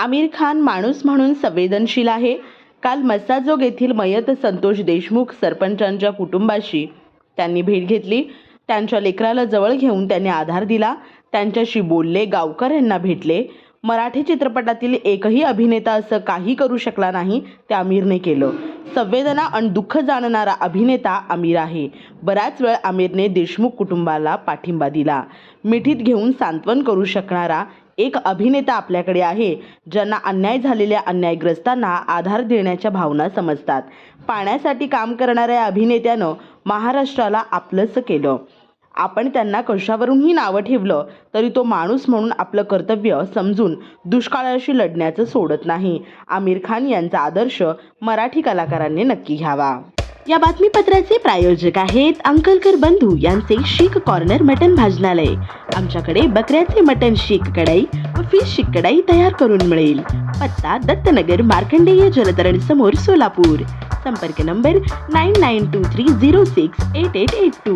आमिर खान माणूस म्हणून संवेदनशील आहे. काल मसाजोग येथील मयत संतोष देशमुख सरपंचांच्या कुटुंबाशी त्यांनी भेट घेतली. त्यांच्या लेकराला जवळ घेऊन त्यांनी आधार दिला. त्यांच्याशी बोलले गावकर यांना भेटले. मराठी चित्रपटातील एकही अभिनेता असं काही करू शकला नाही ते आमिरने केलं. संवेदना आणि दुःख जाणणारा अभिनेता आमिर आहे. बराच वेळ आमिरने देशमुख कुटुंबाला पाठिंबा दिला. मिठीत घेऊन सांत्वन करू शकणारा एक अभिनेता आपल्याकडे आहे ज्यांना अन्याय झालेल्या अन्यायग्रस्तांना आधार देण्याच्या भावना समजतात. पाण्यासाठी काम करणाऱ्या अभिनेत्यानं महाराष्ट्राला आपलंसं केलं. आपण त्यांना कशावरूनही नावं ठेवलं तरी तो माणूस म्हणून आपलं कर्तव्य समजून दुष्काळाशी लढण्याचं सोडत नाही. आमिर खान यांचा आदर्श मराठी कलाकारांनी नक्की घ्यावा. या बातमीपत्राचे प्रायोजक आहेत अंकलकर बंधू यांचे शीख कॉर्नर मटन भाजनालय. आमच्याकडे बकऱ्याचे मटन शीख कढाई व फिश शीख कढाई तयार करून मिळेल. पत्ता दत्तनगर मार्कंडेय जलतरण समोर सोलापूर. संपर्क number nine nine two three zero six eight eight eight two.